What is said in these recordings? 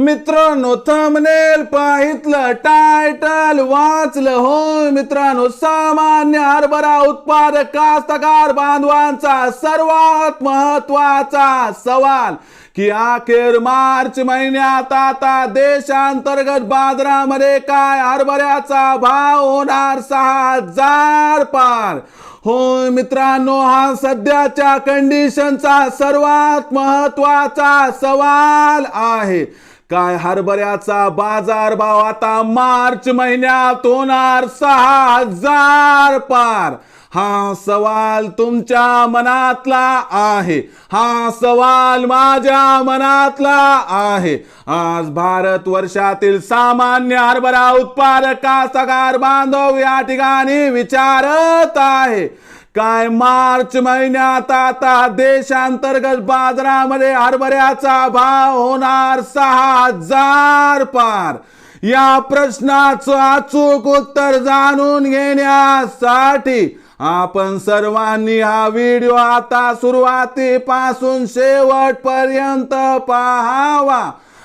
मित्रांनो thumbnail पाहितलं title वाचलं. होय मित्रांनो सामान्य हरभरा उत्पादक कास्तकार बांधवांचा सर्वात महत्त्वाचा सवाल की अखेर मार्च महिन्यात आता देशांतर्गत बाजारामध्ये काय हरभऱ्याचा भाव होणार? सहा हजार पार. होय मित्रांनो हा सध्याच्या कंडिशनचा सर्वात महत्त्वाचा सवाल आहे. काय हरभऱ्याचा बाजार भाव आता मार्च महिन्यात होणार सहा हजार पार. हा सवाल तुमच्या मनातला आहे. हा सवाल माझ्या मनातला आहे. आज भारत वर्षातील सामान्य हरभरा उत्पादक कास्तकार बांधव या ठिकाणी विचारत आहे. काय मार्च महिन्यात आता देशांतर्गत बाजारामध्ये हरभऱ्याचा भाव होणार सहा हजार पार. या प्रश्नाचं अचूक उत्तर जाणून घेण्यासाठी आपण सर्वांनी हा व्हिडिओ आता सुरुवातीपासून शेवटपर्यंत पाहावा.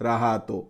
राहतो.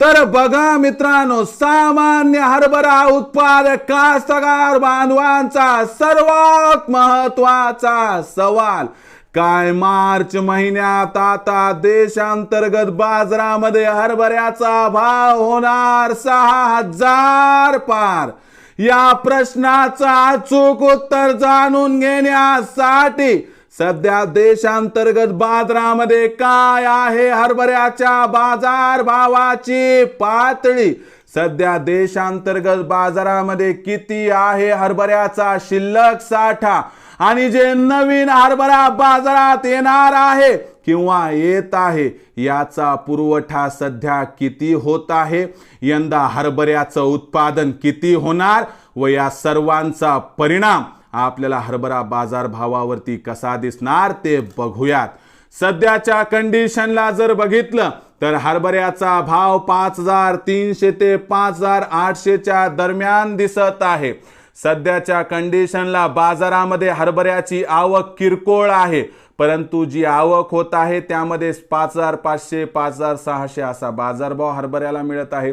तर बघा मित्रांनो सामान्य हरभरा उत्पादक कास्तकार बांधवांचा सर्वात महत्त्वाचा सवाल काय मार्च महिन्यात आता देशांतर्गत बाजारामध्ये हरभऱ्याचा भाव होणार सहा हजार पार? या प्रश्नाचं अचूक उत्तर जाणून घेण्यासाठी सध्या देशांतर्गत बाजारामध्ये काय आहे? हरभऱ्याच्या बाजार भावाची पातळी. सध्या देशांतर्गत बाजारामध्ये किती आहे? हरभऱ्याचा शिल्लक साठा. आणि जे नवीन हरभरा बाजारात येणार आहे किंवा येत आहे याचा पुरवठा सध्या किती होत आहे? यंदा हरभऱ्याचं उत्पादन किती होणार व या सर्वांचा परिणाम आपल्याला हरभरा बाजार भावावरती कसा दिसणार ते बघूयात. सध्याच्या कंडिशनला जर बघितलं तर हरभऱ्याचा भाव पाच हजार तीनशे ते पाच हजार आठशेच्या दरम्यान दिसत आहे. सध्याच्या कंडिशनला बाजारामध्ये हरभऱ्याची आवक किरकोळ आहे परंतु जी आवक होत आहे त्यामध्ये पाच हजार पाचशे पाच हजार सहाशे असा बाजारभाव हरभऱ्याला मिळत आहे.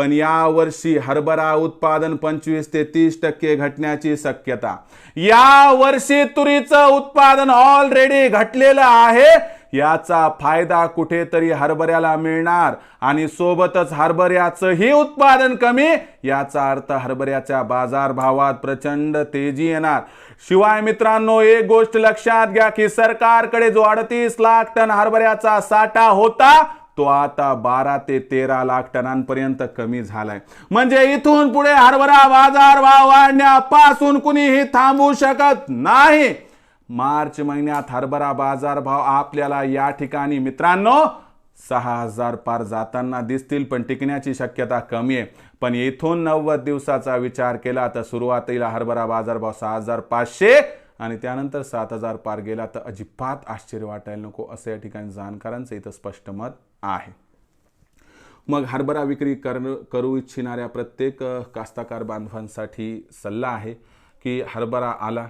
पण या वर्षी हरभरा उत्पादन पंचवीस ते तीस टक्के घटण्याची शक्यता. या वर्षी तुरीचं उत्पादन ऑलरेडी घटलेलं आहे. याचा फायदा कुठेतरी हरभऱ्याला मिळणार आणि सोबतच हरभऱ्याचंही उत्पादन कमी याचा अर्थ हरभऱ्याच्या बाजारभावात प्रचंड तेजी येणार. शिवाय मित्रांनो एक गोष्ट लक्षात घ्या की सरकारकडे जो अडतीस लाख टन हरभऱ्याचा साठा होता तो आता बारा ते तेरा लाख टनांपर्यंत कमी झालाय. म्हणजे इथून पुढे हरभरा बाजार भाव वाढण्यापासून कुणीही थांबू शकत नाही. मार्च महिन्यात हरभरा बाजार भाव आपल्याला या ठिकाणी मित्रांनो सहा हजार पार जाताना दिसतील पण टिकण्याची शक्यता कमी आहे. पण इथून नव्वद दिवसाचा विचार केला तर सुरुवातीला हरभरा बाजारभाव सहा हजार पाचशे आणि त्यानंतर सात हजार पार गेला तर अजिबात आश्चर्य वाटायला नको असं या ठिकाणी जाणकारांचं इथं स्पष्ट मत आहे. मग हरभरा विक्री कर करू इच्छिणाऱ्या प्रत्येक कास्तकार कास्ताकार बांधवांसाठी सल्ला आहे की हरभरा आला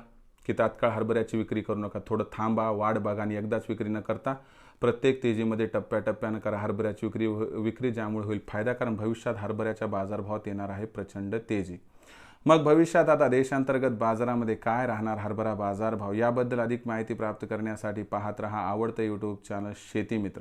की तात्काळ हरभऱ्याची विक्री करू नका. थोडं थांबा वाढ बघा आणि एकदाच विक्री न करता प्रत्येक तेजीमध्ये टप्प्याटप्प्यानं करा. हरभऱ्याची विक्री विक्री ज्यामुळे होईल फायदा कारण भविष्यात हरभऱ्याच्या बाजारभावात येणार आहे प्रचंड तेजी. मग भविष्यात आता देशांतर्गत बाजारामध्ये काय राहणार? हरभरा बाजारभाव याबद्दल अधिक माहिती प्राप्त करण्यासाठी पाहत रहा आवडतं यूट्यूब चॅनल शेती मित्र.